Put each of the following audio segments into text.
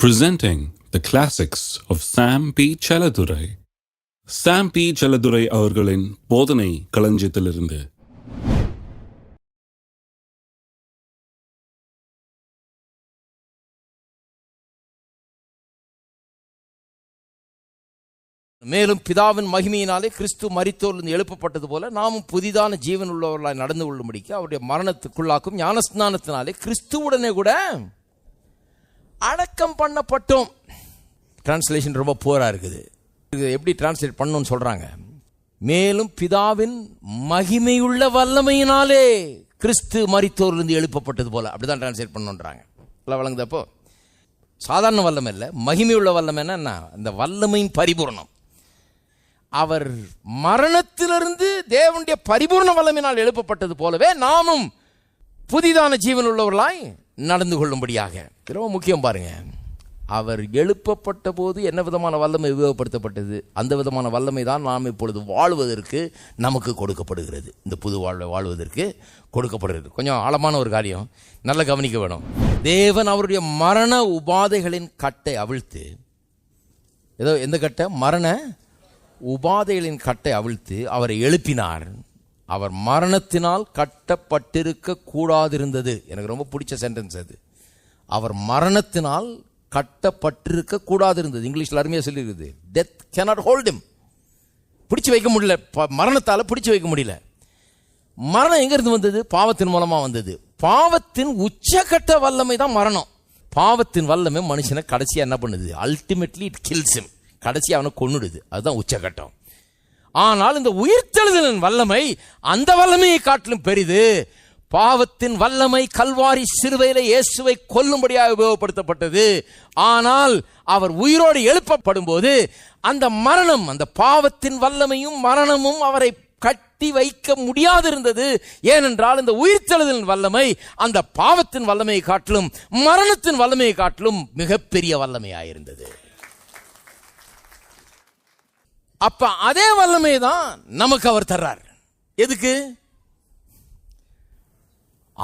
presenting the classics of Sam P. Chaladurai. Sam P. Chaladurai அவர்களின் போதனை களஞ்சியத்திலிருந்து மேலும் பிதாவின் மகிமையினாலே கிறிஸ்து மரித்தோர்ந்து எழுப்பப்பட்டது போல நாமும் புதிதான ஜீவன் உள்ளவர்களாய் நடந்து கொள்ளும்படிக்கு அவருடைய மரணத்துக்குள்ளாக்கும் ஞானஸ்நானத்தினாலே கிறிஸ்துவுடனே கூட அடக்கம் பண்ணப்பட்டோம். டிரான்ஸ்லேஷன் ரொம்ப புவராக இருக்குது. இது எப்படி டிரான்ஸ்லேட் பண்ணணும்னு சொல்கிறாங்க மேலும் பிதாவின் மகிமையுள்ள வல்லமையினாலே கிறிஸ்து மறித்தோர்லேருந்து எழுப்பப்பட்டது போல. அப்படிதான் டிரான்ஸ்லேட் பண்ணுன்றாங்க. நல்லா வழங்குதப்போ சாதாரண வல்லமை இல்லை. மகிமையுள்ள வல்லமை என்ன? அந்த வல்லமையின் பரிபூரணம். அவர் மரணத்திலிருந்து தேவனுடைய பரிபூர்ண வல்லமையினால் எழுப்பப்பட்டது போலவே நாமும் புதிதான ஜீவன் உள்ளவர்களாய் நடந்து கொள்ளும்படியாக. ரொம்ப முக்கியம் பாருங்க. அவர் எழுப்பப்பட்ட போது என்ன விதமான வல்லமை உபயோகப்படுத்தப்பட்டது? அந்த விதமான வல்லமை தான் நாம் இப்பொழுது வாழ்வதற்கு நமக்கு கொடுக்கப்படுகிறது. இந்த புது வாழ்வை வாழ்வதற்கு கொடுக்கப்படுகிறது. கொஞ்சம் ஆழமான ஒரு காரியம். நல்லா கவனிக்க வேணும். தேவன் அவருடைய மரண உபாதைகளின் கட்டை அவிழ்த்து ஏதோ எந்த கட்டை? மரண உபாதைகளின் கட்டை அவிழ்த்து அவரை எழுப்பினார். அவர் மரணத்தினால் கட்டப்பட்டிருக்க கூடாதிருந்தது. எனக்கு ரொம்ப பிடிச்ச சென்டென்ஸ் அது. அவர் மரணத்தினால் கட்டப்பட்டிருக்க கூடாதிருந்தது. இங்கிலீஷில் அருமையாக சொல்லியிருக்குது. டெத் கேனாட் hold இம் பிடிச்சு வைக்க முடியல. ப- மரணத்தால பிடிச்சு வைக்க முடியல. மரணம் எங்கேருந்து வந்தது? பாவத்தின் மூலமாக வந்தது. பாவத்தின் உச்சகட்ட வல்லமை தான் மரணம். பாவத்தின் வல்லமை மனுஷனை கடைசியாக என்ன பண்ணுது? அல்டிமேட்லி இட் கில்ஸ் கடைசியாக அவனை கொன்னுடுது. அதுதான் உச்சகட்டம். ஆனால் இந்த உயிர்த்தெழுதலின் வல்லமை அந்த வல்லமையை காட்டிலும் பெரிது. பாவத்தின் வல்லமை கல்வாரி சிறுவையில் இயேசுவை கொல்லும்படியாக உபயோகப்படுத்தப்பட்டது. ஆனால் அவர் உயிரோடு எழுப்பப்படும் போது அந்த மரணம் அந்த பாவத்தின் வல்லமையும் மரணமும் அவரை கட்டி வைக்க முடியாதிருந்தது. ஏனென்றால் இந்த உயிர்த்தெழுதலின் வல்லமை அந்த பாவத்தின் வல்லமையை காட்டிலும் மரணத்தின் வல்லமையை காட்டிலும் மிகப்பெரிய வல்லமையாயிருந்தது. அப்ப அதே வல்லமை தான் நமக்கு அவர் தர்றார். எதுக்கு?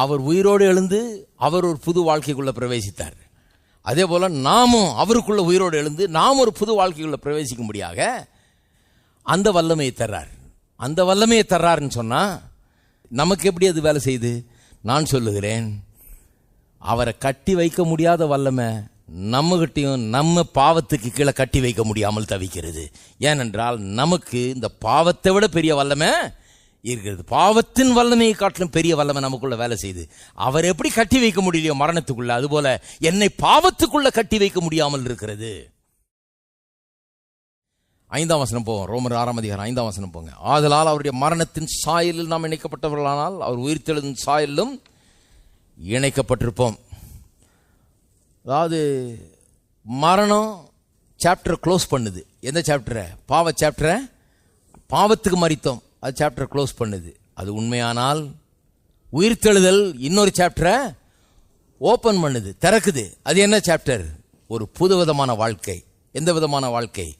அவர் உயிரோடு எழுந்து அவர் ஒரு புது வாழ்க்கைக்குள்ள பிரவேசித்தார். அதே போல நாமும் அவருக்குள்ள உயிரோடு எழுந்து நாம் ஒரு புது வாழ்க்கைக்குள்ள பிரவேசிக்கும்படியாக அந்த வல்லமையை தர்றார். அந்த வல்லமையை தர்றாருன்னு சொன்னா நமக்கு எப்படி அது வேலை செய்யுது நான் சொல்லுகிறேன் அவரை கட்டி வைக்க முடியாத வல்லமை நம்மகிட்டையும் நம்ம பாவத்துக்கு கீழே கட்டி வைக்க முடியாமல் தவிக்கிறது. ஏனென்றால் நமக்கு இந்த பாவத்தை விட பெரிய வல்லமை இருக்கிறது. பாவத்தின் வல்லமையை காட்டிலும் பெரிய வல்லமை நமக்குள்ள வேலை செய்யுது அவர் எப்படி கட்டி வைக்க முடியலையோ மரணத்துக்குள்ள அதுபோல என்னை பாவத்துக்குள்ள கட்டி வைக்க முடியாமல் இருக்கிறது. ஐந்தாம் வசனம் போவோம். ரோமர் ஆறாம் அதிகாரம் ஐந்தாம் வசனம் போங்க. ஆதலால் அவருடைய மரணத்தின் சாயலில் நாம் இணைக்கப்பட்டவர்களானால் அவர் உயிர்த்தெழுதின் சாயலிலும் இணைக்கப்பட்டிருப்போம். அதாவது மரணம் சாப்டரை க்ளோஸ் பண்ணுது. எந்த சாப்டரை பாவ சாப்டரை பாவத்துக்கு மறித்தோம் அது சாப்டர் க்ளோஸ் பண்ணுது. அது உண்மையானால் உயிர்த்தெழுதல் இன்னொரு சாப்டரை ஓப்பன் பண்ணுது திறக்குது. அது என்ன சாப்டர் ஒரு புது விதமான வாழ்க்கை. எந்த விதமான வாழ்க்கை?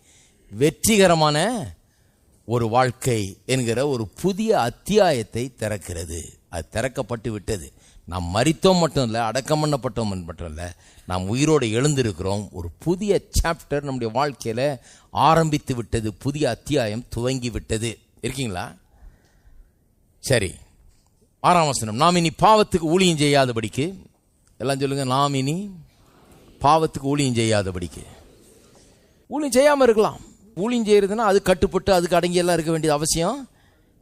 வெற்றிகரமான ஒரு வாழ்க்கை என்கிற ஒரு புதிய அத்தியாயத்தை திறக்கிறது. அது திறக்கப்பட்டு விட்டது. நாம் மறித்தோம் மட்டும் இல்லை அடக்கம் பண்ணப்பட்டோம் மட்டும் இல்லை நாம் உயிரோடு எழுந்திருக்கிறோம். ஒரு புதிய சாப்டர் நம்முடைய வாழ்க்கையில் ஆரம்பித்து விட்டது புதிய அத்தியாயம் துவங்கி விட்டது. இருக்கீங்களா? சரி. ஆறாம் வசனம். நாம் இனி பாவத்துக்கு ஊழியம் செய்யாதபடிக்கு எல்லாம் சொல்லுங்கள் நாம் இனி பாவத்துக்கு ஊழியம் செய்யாதபடிக்கு. ஊழியம் செய்யாமல் இருக்கலாம். ஊழியம் செய்யறதுன்னா அது கட்டுப்பட்டு அதுக்கு அடங்கி எல்லாம் இருக்க வேண்டியது அவசியம்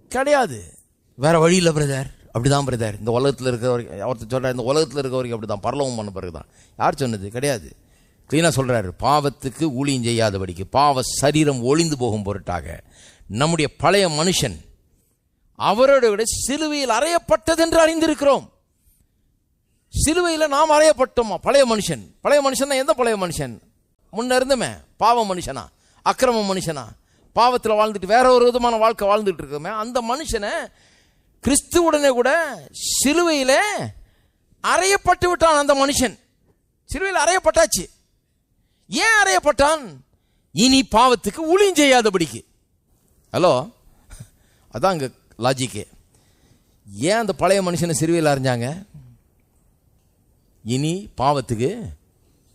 கிடையாது. வேறு வழி இல்லை பிரதர் அப்படிதான் பிரதர் இந்த உலகத்தில் இருக்கிற வரைக்கும் ஒருத்தர் சொல்றாரு இந்த உலகத்தில் இருக்கிற வரைக்கும் அப்படிதான். பரலவம் பண்ண பிறகுதான். யார் சொன்னது? கிடையாது. க்ளீனாக சொல்றாரு. பாவத்துக்கு ஊழியம் செய்யாதபடிக்கு பாவ சரீரம் ஒளிந்து போகும் பொருட்டாக. நம்முடைய பழைய மனுஷன் அவரோட விட சிலுவையில் அறையப்பட்டது என்று அறிந்திருக்கிறோம். சிலுவையில் நாம் அறையப்பட்டோமா? பழைய மனுஷன். பழைய மனுஷன் எந்த பழைய மனுஷன்? முன்ன இருந்தமே பாவ மனுஷனா? அக்கிரம மனுஷனா? பாவத்தில் வாழ்ந்துட்டு வேற ஒரு விதமான வாழ்க்கை வாழ்ந்துட்டு இருக்கோமே அந்த மனுஷனை கிறிஸ்துவுடனே கூட சிலுவையில் அறையப்பட்டு விட்டான் அந்த மனுஷன். சிலுவையில் அறையப்பட்டாச்சு. ஏன் அறையப்பட்டான்? இனி பாவத்துக்கு ஊழியம் செய்யாதபடிக்கு ஹலோ? அதான் அங்க லாஜிக்கு ஏன் அந்த பழைய மனுஷனை சிறுவையில் அறிஞ்சாங்க? இனி பாவத்துக்கு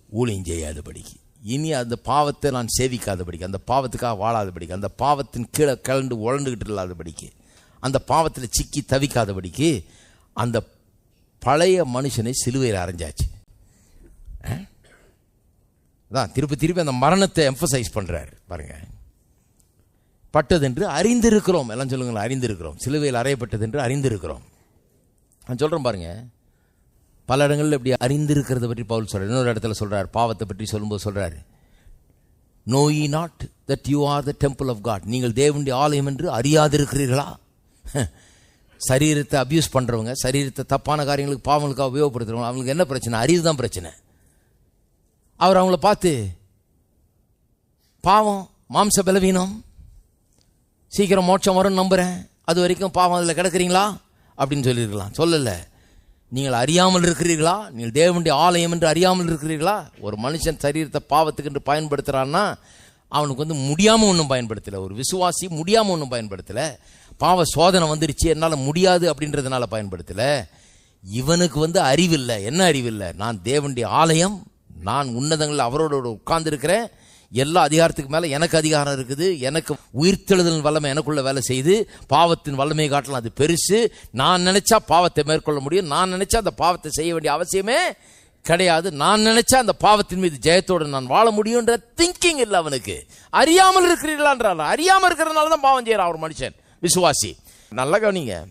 ஊழியம் செய்யாதபடிக்கு இனி அந்த பாவத்தை நான் சேவிக்காதபடிக்கு அந்த பாவத்துக்காக வாழாதபடிக்கு அந்த பாவத்தின் கீழே கலண்டு உழண்டுகிட்டு இல்லாதபடிக்கு அந்த பாவத்தில் சிக்கி தவிக்காதபடிக்கு அந்த பழைய மனுஷனை சிலுவையில் அரைஞ்சாச்சு. தான் அதான் திருப்பி திருப்பி அந்த மரணத்தை எம்பசைஸ் பண்ணுறாரு பாருங்க. பட்டதென்று அறிந்திருக்கிறோம். எல்லாம் சொல்லுங்களேன் அறிந்திருக்கிறோம். சிலுவையில் அறையப்பட்டதென்று அறிந்திருக்கிறோம். நான் சொல்கிறேன் பாருங்கள் பல இடங்களில் இப்படி அறிந்திருக்கிறத பற்றி பவுல் சொல்கிறார் இன்னொரு இடத்துல சொல்கிறார் பாவத்தை பற்றி சொல்லும்போது சொல்கிறார் know ye not that you are the temple of God நீங்கள் தேவனுடைய ஆலயம் என்று அறியாதிருக்கிறீர்களா? சரீரத்தை அப்யூஸ் பண்ணுறவங்க சரீரத்தை தப்பான காரியங்களுக்கு பாவங்களுக்காக உபயோகப்படுத்துறவங்க அவங்களுக்கு என்ன பிரச்சனை? அறிவு தான் பிரச்சனை. அவர் அவங்கள பார்த்து பாவம் மாம்ச பலவீனம். சீக்கிரம் மோட்சம் வரும்னு நம்புகிறேன் அது வரைக்கும் பாவம் அதில் கிடக்கிறீங்களா? அப்படின்னு சொல்லியிருக்கலாம். சொல்லலை. நீங்கள் அறியாமல் இருக்கிறீர்களா? நீங்கள் தேவனுடைய ஆலயம் என்று அறியாமல் இருக்கிறீர்களா? ஒரு மனுஷன் சரீரத்தை பாவத்துக்கு என்று பயன்படுத்துகிறான்னா அவனுக்கு வந்து முடியாமல் ஒன்றும் பயன்படுத்தலை. ஒரு விசுவாசி முடியாமல் ஒன்றும் பயன்படுத்தலை. பாவ சோதனை வந்துருச்சு என்னால் முடியாது அப்படின்றதுனால பயன்படுத்தலை. இவனுக்கு வந்து அறிவில்லை. என்ன அறிவில்லை? நான் தேவனுடைய ஆலயம் நான் உன்னதங்களில் அவரோட உட்கார்ந்துருக்கிறேன். எல்லா அதிகாரத்துக்கு மேலே எனக்கு அதிகாரம் இருக்குது. எனக்கு உயிர்த்தெழுதல் வல்லமை எனக்குள்ள வேலை செய்து பாவத்தின் வல்லமையை காட்டலாம் அது பெருசு. நான் நினச்சா பாவத்தை மேற்கொள்ள முடியும். நான் நினச்சா அந்த பாவத்தை செய்ய வேண்டிய அவசியமே கிடையாது. நான் நினச்சா அந்த பாவத்தின் மீது ஜெயத்தோடு நான் வாழ முடியுன்ற திங்கிங் இல்லை அவனுக்கு. அறியாமல் இருக்கிறீர்களான்றான் அறியாமல் இருக்கிறதுனால தான் பாவம் செய்கிறான் ஒரு மனுஷன். விசுவாசி. நல்லா கவனிங்க.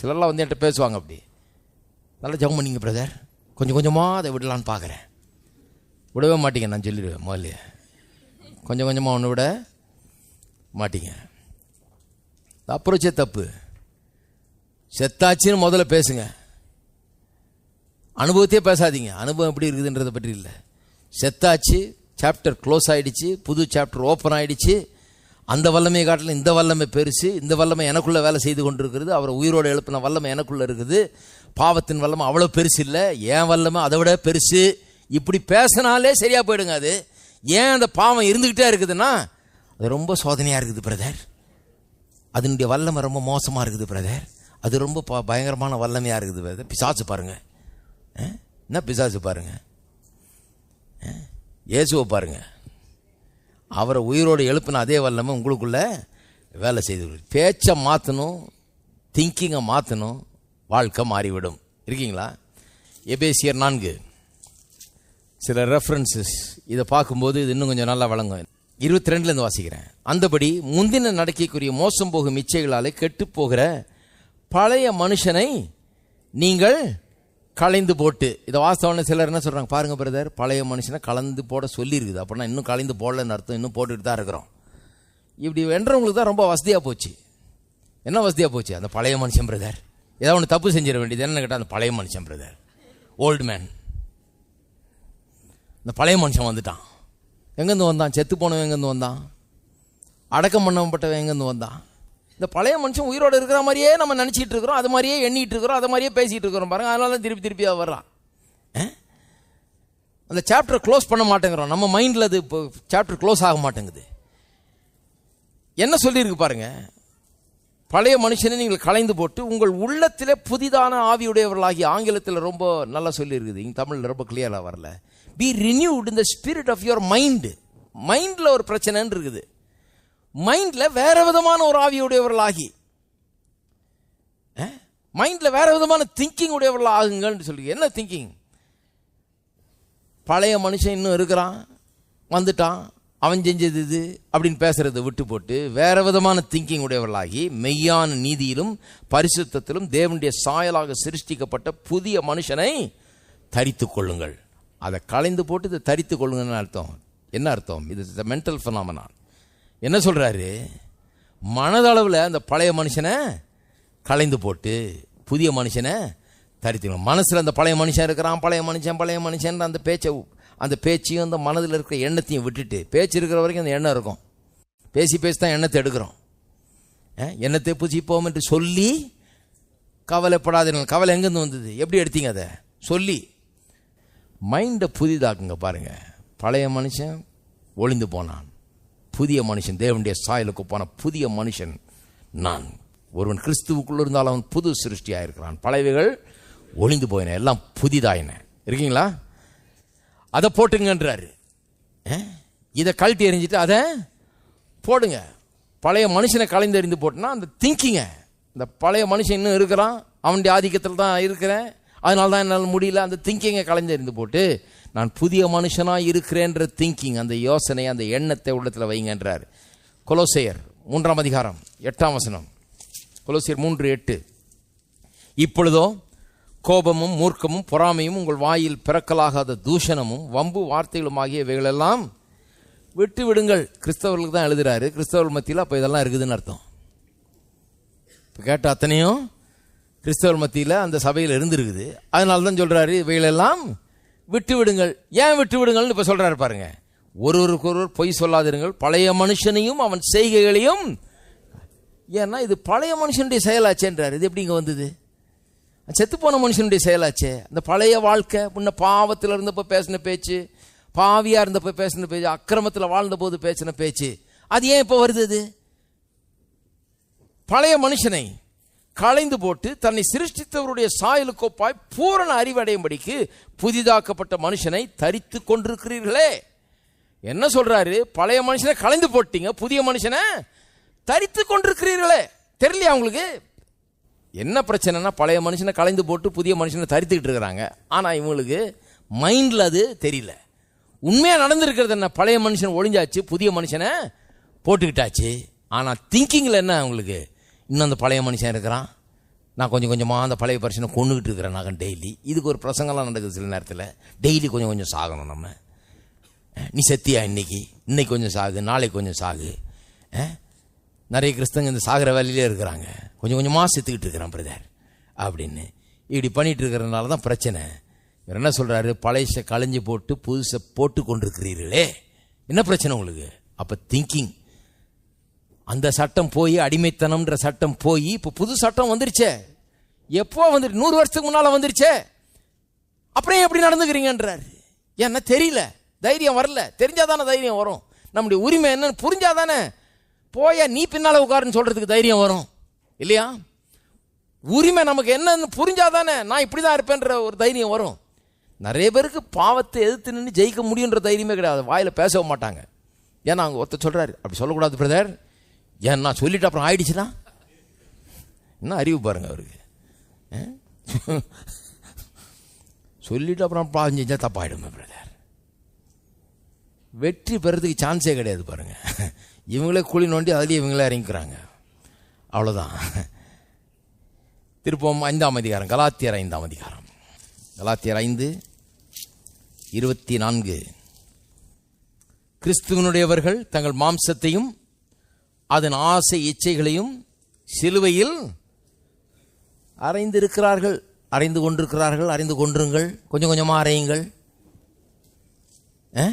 சிலர்லாம் வந்து என்கிட்ட பேசுவாங்க அப்படி. நல்லா ஜெபம் பண்ணிங்க பிரதர் கொஞ்சம் கொஞ்சமாக அதை விடலான்னு பார்க்குறேன் விடவே மாட்டீங்க நான் சொல்லிடுவேன் முதல்ல கொஞ்சம் கொஞ்சமாக ஒன்று விட மாட்டீங்க. அப்புறச்சே தப்பு. செத்தாச்சுன்னு முதல்ல பேசுங்க. அனுபவத்தையே பேசாதீங்க. அனுபவம் எப்படி இருக்குதுன்றதை பற்றி இல்லை. செத்தாச்சு சாப்டர் க்ளோஸ் ஆகிடுச்சு புது சாப்டர் ஓப்பன் ஆகிடுச்சு அந்த வல்லமையை காட்டிலும் இந்த வல்லமை பெருசு இந்த வல்லமை எனக்குள்ளே வேலை செய்து கொண்டிருக்கிறது அவரை உயிரோடு எழுப்பின வல்லமை எனக்குள்ளே இருக்குது. பாவத்தின் வல்லமை அவ்வளோ பெருசு இல்லை. ஏன் வல்லமை அதை விட பெருசு. இப்படி பேசினாலே சரியாக போயிடுங்க அது. ஏன் அந்த பாவம் இருந்துக்கிட்டே இருக்குதுன்னா அது ரொம்ப சோதனையாக இருக்குது பிரதர் அதனுடைய வல்லமை ரொம்ப மோசமாக இருக்குது பிரதர் அது ரொம்ப ப- பயங்கரமான வல்லமையாக இருக்குது பிரதர் பிசாசு பாருங்கள் என்ன பிசாசு பாருங்க? அஹ்? இயேசுவை பாருங்க. அவரை உயிரோடு எழுப்பின அதே வல்லமை உங்களுக்குள்ளே வேலை செய்து பேச்சை மாற்றணும் திங்கிங்கை மாற்றணும் வாழ்க்கை மாறிவிடும். இருக்கீங்களா? எபேசியர் நான்கு. சில ரெஃபரன்சஸ் இதை பார்க்கும்போது இது இன்னும் கொஞ்சம் நல்லா வழங்கும் இருபத்தி ரெண்டுலேருந்து வாசிக்கிறேன். அந்தபடி முந்தின நடக்கைக்குரிய மோசம் போகும் இச்சைகளாலே கெட்டுப் போகிற பழைய மனுஷனை நீங்கள் கலைந்து போட்டு இதை வாஸ்தவன சிலர் என்ன சொல்கிறாங்க பாருங்க பிரதர் பழைய மனுஷனை கலந்து போட சொல்லியிருக்குது அப்படின்னா இன்னும் கலைந்து போடலன்னு அர்த்தம் இன்னும் போட்டுக்கிட்டு தான் இருக்கிறோம். இப்படி வென்றவங்களுக்கு தான் ரொம்ப வசதியாக போச்சு. என்ன வசதியாக போச்சு? அந்த பழைய மனுஷன் பிரதர் ஏதாவது ஒன்று தப்பு செஞ்சிட வேண்டியது. என்னென்னு கேட்டால் அந்த பழைய மனுஷன் பிரதர் ஓல்டு மேன் இந்த பழைய மனுஷன் வந்துட்டான். எங்கேருந்து வந்தான்? செத்து போனவன் எங்கேருந்து வந்தான்? அடக்கம் பண்ணப்பட்டவன் எங்கேருந்து வந்தான்? இந்த பழைய மனுஷன் உயிரோடு இருக்கிற மாதிரியே நம்ம நினச்சிட்டு இருக்கிறோம் அது மாதிரியே எண்ணிட்டு இருக்கிறோம் அது மாதிரியே பேசிட்டு இருக்கிறோம் பாருங்க. அதனால தான் திருப்பி திருப்பியாக வர்றான். அந்த சாப்டர் க்ளோஸ் பண்ண மாட்டேங்கிறோம். நம்ம மைண்டில் அது இப்போ சாப்டர் க்ளோஸ் ஆக மாட்டேங்குது. என்ன சொல்லியிருக்கு பாருங்க. பழைய மனுஷனை நீங்கள் கலைந்து போட்டு உங்கள் உள்ளத்திலே புதிதான ஆவியுடையவர்களாகி ஆங்கிலத்தில் ரொம்ப நல்லா சொல்லியிருக்குது. இங்கே தமிழில் ரொம்ப கிளியராக வரல. பி ரினியூட் இந்த ஸ்பிரிட் ஆஃப் யுவர் மைண்டு மைண்டில் ஒரு பிரச்சனைன்னு இருக்குது. மைண்டில் வேற விதமான ஒரு ஆவியுடையவர்களாகி மைண்டில் வேற விதமான திங்கிங் உடையவர்கள் ஆகுங்கன்னு சொல்லி. என்ன திங்கிங் பழைய மனுஷன் இன்னும் இருக்கிறான் வந்துட்டான் அவன் செஞ்சது இது அப்படின்னு பேசுகிறத விட்டு போட்டு வேற விதமான திங்கிங் உடையவர்களாகி மெய்யான நீதியிலும் பரிசுத்தத்திலும் தேவனுடைய சாயலாக சிருஷ்டிக்கப்பட்ட புதிய மனுஷனை தரித்து கொள்ளுங்கள். அதை களைந்து போட்டு இதை தரித்து கொள்ளுங்கன்னு அர்த்தம். என்ன அர்த்தம்? இது மென்டல் phenomenon. என்ன சொல்கிறாரு மனதளவில் அந்த பழைய மனுஷனை களைந்து போட்டு புதிய மனுஷனை தரித்துக்கணும். மனசில் அந்த பழைய மனுஷன் இருக்கிறான் பழைய மனுஷன் பழைய மனுஷன் அந்த பேச்சை அந்த பேச்சையும் அந்த மனதில் இருக்கிற எண்ணத்தையும் விட்டுட்டு பேச்சு இருக்கிற வரைக்கும் அந்த எண்ணம் இருக்கும். பேசி பேசி தான் எண்ணத்தை எடுக்கிறோம். எண்ணத்தை புசிப்போம் என்று சொல்லி கவலைப்படாதீர்கள். கவலை எங்கேருந்து வந்தது? எப்படி எடுத்தீங்க அதை? சொல்லி. மைண்டை புதிதாக்குங்க பாருங்கள் பழைய மனுஷன் ஒளிந்து போனான். புதிய மனுஷன் தேவனுடைய சாயலுக்கு போன புதிய மனுஷன் நான். ஒருவன் கிறிஸ்துவுக்குள்ள இருந்தால் அவன் புது சிருஷ்டியாக இருக்கிறான் பழையவைகள் ஒளிந்து போயின எல்லாம் புதிதாயின. இருக்கீங்களா? அதை போட்டுங்கன்றாரு. இதை கழட்டி எறிஞ்சிட்டு அதை போடுங்க. பழைய மனுஷனை கலைந்தெறிந்து போட்டுனா அந்த திங்கிங்க. இந்த பழைய மனுஷன் இன்னும் இருக்கிறான். அவனுடைய ஆதிக்கத்தில் தான் இருக்கிறேன். அதனால தான் என்னால் முடியல. அந்த திங்கிங்கை கலைந்தெறிந்து போட்டு நான் புதிய மனுஷனாக இருக்கிறேன்ற திங்கிங் அந்த யோசனை அந்த எண்ணத்தை உள்ளத்தில் வைங்கன்றார். கொலோசையர் மூன்றாம் அதிகாரம் எட்டாம் வசனம். கொலோசியர் மூன்று எட்டு. இப்பொழுதோ கோபமும் மூர்க்கமும் பொறாமையும் உங்கள் வாயில் பிறக்கலாகாத தூஷணமும் வம்பு வார்த்தைகளும் ஆகியவைகளெல்லாம் விட்டு விடுங்கள் கிறிஸ்தவர்களுக்கு தான் எழுதுறாரு. கிறிஸ்தவர்கள் மத்தியில் அப்போ இதெல்லாம் இருக்குதுன்னு அர்த்தம். இப்போ கேட்ட அத்தனையும் கிறிஸ்தவர் மத்தியில் அந்த சபையில் இருந்திருக்குது. அதனால தான் சொல்கிறாரு இவைகளெல்லாம் விட்டு விடுங்கள் ஏன் விட்டு விடுங்கள்னு இப்போ சொல்கிறாரு பாருங்க. ஒருவருக்கொருவர் பொய் சொல்லாதிருங்கள். பழைய மனுஷனையும் அவன் செய்கைகளையும் ஏன்னா இது பழைய மனுஷனுடைய செயலாச்சேன்றார். இது எப்படிங்க வந்தது? செத்துப்போன மனுஷனுடைய செயலாச்சே. அந்த பழைய வாழ்க்கை முன்ன பாவத்தில் இருந்தப்போ பேசின பேச்சு பாவியாக இருந்தப்போ பேசின பேச்சு அக்கிரமத்தில் வாழ்ந்த போது பேசின பேச்சு. அது ஏன் இப்போ வருது அது? பழைய மனுஷனை களைந்து போட்டு தன்னை சிருஷ்டித்தவருடைய சாயலுக்கொப்பாய் பூரண அறிவடையும்படிக்கு புதிதாக்கப்பட்ட மனுஷனை தரித்து கொண்டிருக்கிறீர்களே. என்ன சொல்றாரு? பழைய மனுஷனை களைந்து போட்டீங்க புதிய மனுஷனை தரித்து கொண்டிருக்கிறீர்களே. தெரியலையா உங்களுக்கு? என்ன பிரச்சனைனா பழைய மனுஷனை களைந்து போட்டு புதிய மனுஷனை தரித்துக்கிட்டு இருக்கிறாங்க. ஆனால் இவங்களுக்கு மைண்டில் அது தெரியல. உண்மையாக நடந்திருக்கிறது என்ன? பழைய மனுஷன் ஒழிஞ்சாச்சு புதிய மனுஷனை போட்டுக்கிட்டாச்சு. ஆனால் திங்கிங்கில் என்ன அவங்களுக்கு இன்னும் அந்த பழைய மனுஷன் இருக்கிறான். நான் கொஞ்சம் கொஞ்சமாக அந்த பழைய பிரச்சனை கொண்டுகிட்டு இருக்கிறேன் நான் டெய்லி இதுக்கு ஒரு பிரசங்கம்லாம் நடக்குது சில நேரத்தில். டெய்லி கொஞ்சம் கொஞ்சம் சாகணும் நம்ம. நீ செத்தியா இன்னைக்கு? இன்னைக்கு கொஞ்சம் சாகு நாளைக்கு கொஞ்சம் சாகு. நிறைய கிறிஸ்தவங்க இந்த சாகிற வேலையிலே இருக்கிறாங்க. கொஞ்சம் கொஞ்சமாக செத்துக்கிட்டு இருக்கிறான் பிரதர் அப்படின்னு. இப்படி பண்ணிட்டு இருக்கிறதுனால தான் பிரச்சனை. இவர் என்ன சொல்கிறாரு பழைய களைஞ்சு போட்டு புதுசை போட்டு கொண்டிருக்கிறீர்களே என்ன பிரச்சனை உங்களுக்கு? அப்போ திங்கிங் அந்த சட்டம் போய் அடிமைத்தனம்ன்ற சட்டம் போய் இப்போ புது சட்டம் வந்துருச்சே. எப்போ வந்துட்டு நூறு வருஷத்துக்கு முன்னால் வந்துருச்சே. அப்புறம் ஏன் எப்படி நடந்துக்கிறீங்கன்றார். ஏன்னா தெரியல தைரியம் வரல. தெரிஞ்சாதானே தைரியம் வரும். நம்முடைய உரிமை என்னன்னு புரிஞ்சாதானே போயா நீ பின்னால் உட்காருன்னு சொல்றதுக்கு தைரியம் வரும். இல்லையா? உரிமை நமக்கு என்னன்னு புரிஞ்சாதானே நான் இப்படி தான் இருப்பேன்ற ஒரு தைரியம் வரும். நிறைய பேருக்கு பாவத்தை எதிர்த்து நின்று ஜெயிக்க முடியுன்ற தைரியமே கிடையாது. வாயில் பேசவும் மாட்டாங்க. ஏன்னா அவங்க ஒருத்தர் சொல்கிறார் அப்படி சொல்லக்கூடாது பிரதர். ஏன் நான் சொல்லிட்டு அப்புறம் ஆயிடுச்சுன்னா என்ன அறிவு பாருங்க அவருக்கு. சொல்லிட்டு அப்புறம் பாவம் செஞ்சால் தப்பாயிடுமே பிரதர் வெற்றி பெறதுக்கு சான்ஸே கிடையாது பாருங்க. இவங்களே குழி நோண்டி அதுலேயே இவங்களே இறங்கிக்கிறாங்க. அவ்வளோதான் திருப்பம் ஐந்தாம் அதிகாரம் கலாத்தியர் ஐந்தாம் அதிகாரம். கலாத்தியர் ஐந்து இருபத்தி நான்கு. கிறிஸ்துவனுடையவர்கள் தங்கள் மாம்சத்தையும் அதன் ஆசை இச்சைகளையும் சிலுவையில் அறைந்திருக்கிறார்கள். அறைந்து கொண்டிருக்கிறார்கள். அறிந்து கொண்டிருங்கள். கொஞ்சம் கொஞ்சமாக அறையுங்கள். ஆ?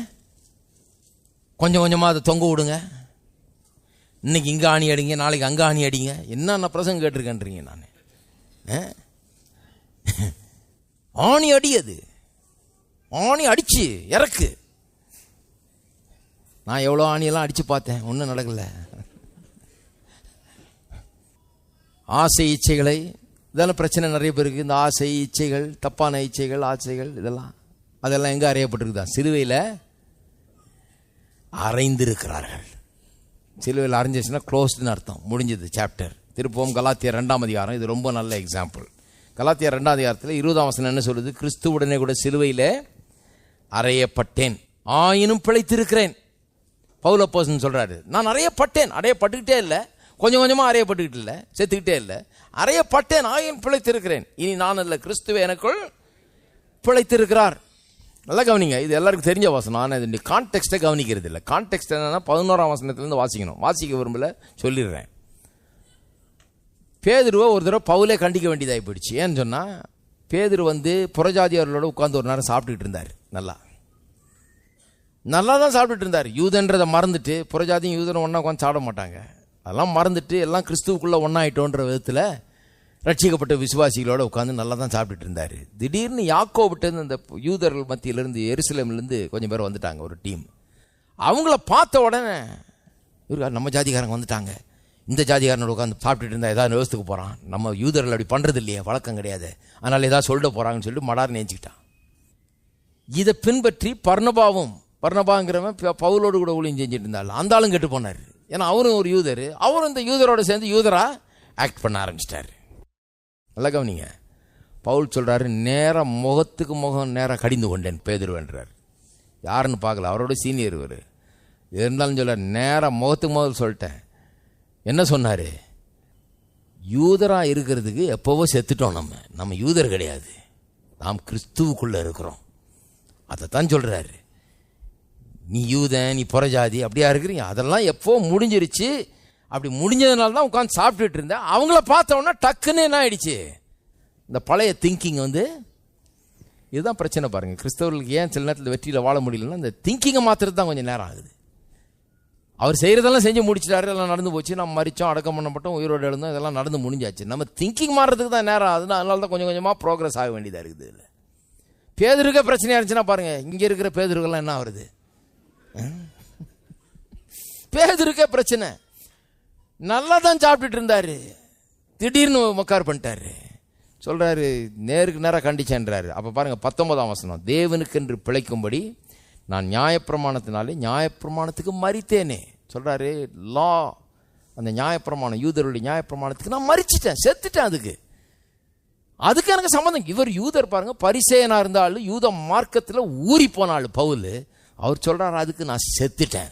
கொஞ்சம் கொஞ்சமாக அதை தொங்க விடுங்க. இன்னைக்கு இங்கே ஆணி அடிங்க நாளைக்கு அங்கே ஆணி அடிங்க. என்னென்ன பிரசங்க கேட்டிருக்கேன்றீங்க நான்? ஆ? ஆணி அடி அது ஆணி அடிச்சு இறக்கு. நான் எவ்வளோ ஆணியெல்லாம் அடித்து பார்த்தேன். ஒன்றும் நடக்கலை. ஆசை இச்சைகளை இதெல்லாம் பிரச்சனை நிறைய பேருக்கு. இந்த ஆசை இச்சைகள் தப்பான இச்சைகள் ஆசைகள் இதெல்லாம். அதெல்லாம் எங்கே அறையப்பட்டிருக்குதா? சிலுவையில் அறைந்திருக்கிறார்கள். சிலுவையில் அரைஞ்சிச்சுன்னா க்ளோஸ்டுன்னு அர்த்தம். முடிஞ்சது சாப்டர் திருப்பவும் கலாத்தியர் ரெண்டாம் அதிகாரம். இது ரொம்ப நல்ல எக்ஸாம்பிள் கலாத்தியர் ரெண்டாம் அதிகாரத்தில் இருபதாம் வசனம் என்ன சொல்லுது? கிறிஸ்துவுடனே கூட சிலுவையில் அறையப்பட்டேன். ஆயினும் பிழைத்திருக்கிறேன். பவுலப்போசன் சொல்கிறாரு நான் அறையப்பட்டேன். அடையப்பட்டுக்கிட்டே இல்லை. கொஞ்சம் கொஞ்சமாக அறையப்பட்டுக்கிட்டு இல்லை செத்துக்கிட்டே இல்லை. அறையப்பட்டேன் ஆயின் பிழைத்திருக்கிறேன்? இனி நான் இல்லை கிறிஸ்துவே எனக்குள் பிழைத்திருக்கிறார். நல்லா கவனிங்க இது எல்லாருக்கும் தெரிஞ்ச வசனம். ஆனால் இது கான்டெக்ட்டை கவனிக்கிறது இல்லை. கான்டெக்ட் என்னன்னா பதினோராம் வசனத்துலேருந்து வாசிக்கணும். வாசிக்க விரும்பல சொல்லிடுறேன். பேதுருவை ஒரு தடவை பவுலே கண்டிக்க வேண்டியதாகி போயிடுச்சு. ஏன்னு சொன்னால் பேதுரு வந்து புறஜாதியார்களோட உட்காந்து ஒரு நேரம் சாப்பிட்டுக்கிட்டு இருந்தார் நல்லா. நல்லா தான் சாப்பிட்டுட்டு இருந்தார். யூதன்றதை மறந்துட்டு புறஜாதியும் யூதனும் ஒன்றா உட்காந்து சாப்பிட மாட்டாங்க. அதெல்லாம் மறந்துட்டு எல்லாம் கிறிஸ்துவுக்குள்ளே ஒன்றாயிட்டோன்ற விதத்தில் ரட்சிக்கப்பட்ட விசுவாசிகளோடு உட்காந்து நல்லா தான் சாப்பிட்டுட்டு இருந்தார். திடீர்னு யாக்கோவிட்டு அந்த யூதர்கள் மத்தியிலேருந்து எருசலேம்லேருந்து கொஞ்சம் பேர் வந்துட்டாங்க ஒரு டீம். அவங்கள பார்த்த உடனே இவரு நம்ம ஜாதிகாரங்க வந்துட்டாங்க. இந்த ஜாதிகாரனோட உட்காந்து சாப்பிட்டுட்டு இருந்தால் ஏதாவது நிவசத்துக்கு போகிறான் நம்ம யூதர்கள் அப்படி பண்ணுறது இல்லையே வழக்கம் கிடையாது. அதனால் ஏதாவது சொல்லிட போகிறாங்கன்னு சொல்லிட்டு மடார் நினைச்சுக்கிட்டான் இதை பின்பற்றி பர்ணபாவும் பர்ணபாங்கிறவன் ப- பவுலோடு கூட ஊழியம் செஞ்சுட்டு இருந்தாள் அந்த ஆளும் கெட்டு போனார். ஏன்னா அவரும் ஒரு யூதர். அவரும் இந்த யூதரோட சேர்ந்து யூதராக ஆக்ட் பண்ண ஆரம்பிச்சிட்டாரு. நல்லா கவனிங்க. பவுல் சொல்கிறாரு நேராக முகத்துக்கு முகம் நேராக கடிந்து கொண்டேன் பேதுருவன்றார் யாருன்னு பார்க்கல அவரோட சீனியர் இவர். இருந்தாலும் சொல்ல நேராக முகத்துக்கு முகம் சொல்லிட்டேன். என்ன சொன்னார்? யூதராக இருக்கிறதுக்கு எப்போவோ செத்துட்டோம் நம்ம. நம்ம யூதர் கிடையாது. நாம் கிறிஸ்துவுக்குள்ளே இருக்கிறோம். அதைத்தான் சொல்கிறாரு நீ யூதன் நீ புறஜாதி அப்படியா இருக்கிறீங்க? அதெல்லாம் எப்போ முடிஞ்சிருச்சு? அப்படி முடிஞ்சதுனால தான் உட்காந்து சாப்பிட்டுட்டு இருந்தேன். அவங்கள பார்த்தோன்னா டக்குன்னு என்ன ஆயிடுச்சு? இந்த பழைய திங்கிங் வந்து இதுதான் பிரச்சனை பாருங்க. கிறிஸ்தவர்களுக்கு ஏன் சில நேரத்தில் வெற்றியில் வாழ முடியலன்னா இந்த திங்கிங்கை மாத்துறது தான் கொஞ்சம் நேரம் ஆகுது. அவர் செய்கிறதெல்லாம் செஞ்சு முடிச்சிட்டாரு எல்லாம் நடந்து போச்சு. நம்ம மறிச்சோம் அடக்கம் பண்ணப்பட்டோம் உயிரோடு எழுந்தோம் இதெல்லாம் நடந்து முடிஞ்சாச்சு. நம்ம திங்கிங் மாறுறதுக்கு தான் நேரம் ஆகுது. அதனால தான் கொஞ்சம் கொஞ்சமாக ப்ரோக்ரஸ் ஆக வேண்டியதாக இருக்குது இல்லை பேதருக்க பிரச்சனையாக இருந்துச்சுன்னா பாருங்கள் இங்கே இருக்கிற பேதருக்கெல்லாம் என்ன ஆகுது பேதருக்கே பிரச்சனை. நல்லா தான் சாப்பிட்டுட்டு இருந்தாரு. திடீர்னு உக்கார் பண்ணிட்டாரு. சொல்றாரு நேருக்கு நேராக கண்டிச்சேன்றாரு. அப்போ பாருங்க பத்தொன்பதாம் வசனம். தேவனுக்கென்று பிழைக்கும்படி நான் நியாயப்பிரமாணத்தினாலே நியாயப்பிரமாணத்துக்கு மறித்தேனே. சொல்றாரு லா அந்த நியாயப்பிரமாணம் யூதருடைய நியாயப்பிரமாணத்துக்கு நான் மறிச்சிட்டேன் செத்துட்டேன் அதுக்கு. அதுக்கு எனக்கு சம்மந்தம் இவர் யூதர் பாருங்க பரிசேயனா இருந்தாலும் யூத மார்க்கத்தில் ஊறி போனாள் பவுல். அவர் சொல்கிறார் அதுக்கு நான் செத்துட்டேன்.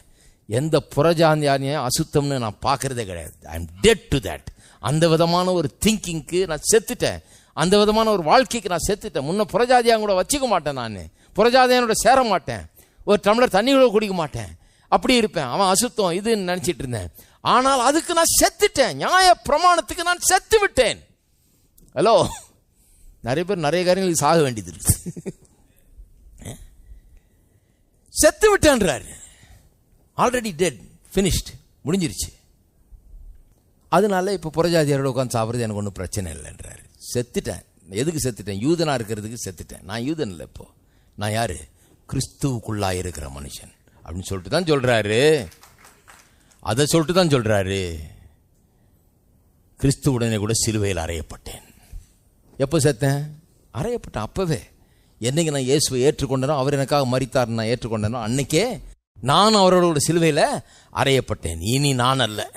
எந்த புறஜாந்தியானியும் அசுத்தம்னு நான் பார்க்கறதே கிடையாது. I am dead to that அந்த விதமான ஒரு திங்கிங்க்கு நான் செத்துட்டேன். அந்த விதமான ஒரு வாழ்க்கைக்கு நான் செத்துட்டேன். முன்ன புறஜாதியாக கூட வச்சுக்க மாட்டேன் நான். புறஜாதியானோட சேர மாட்டேன். ஒரு டம்ளர் தண்ணி கூட குடிக்க மாட்டேன். அப்படி இருப்பேன். அவன் அசுத்தம் இதுன்னு நினச்சிட்டு இருந்தேன். ஆனால் அதுக்கு நான் செத்துட்டேன். நியாய பிரமாணத்துக்கு நான் செத்து விட்டேன் ஹலோ நிறைய பேர் நிறைய காரியங்களுக்கு சாக வேண்டியது இருக்குது செத்து விட்டான்றார். ஆல்ரெடி டெட் ஃபினிஷ்ட் முடிஞ்சிருச்சு. அதனால இப்போ புறஜாதியாரோட உட்காந்து சாப்பிட்றது எனக்கு ஒன்றும் பிரச்சனை இல்லைன்றாரு. செத்துட்டேன். எதுக்கு செத்துட்டேன்? யூதனா இருக்கிறதுக்கு செத்துட்டேன். நான் யூதன் இல்லை இப்போ. நான் யார்? கிறிஸ்துவுக்குள்ளாக இருக்கிற மனுஷன். அப்படின்னு சொல்லிட்டு தான் சொல்கிறாரு அதை சொல்லிட்டு தான் சொல்கிறாரு கிறிஸ்துவுடனே கூட சிலுவையில் அறையப்பட்டேன். எப்போ செத்தேன்? அறையப்பட்டேன் அப்போவே. என்னைக்கு நான் இயேசுவை ஏற்றுக்கொண்டனோ அவர் எனக்காக மறித்தார் நான் ஏற்றுக்கொண்டனோ அன்னைக்கே நான் அவரோட சிலுவையில் அறையப்பட்டேன். இனி நான் அல்ல.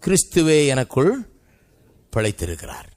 கிறிஸ்துவே எனக்குள் பிழைத்திருக்கிறார்.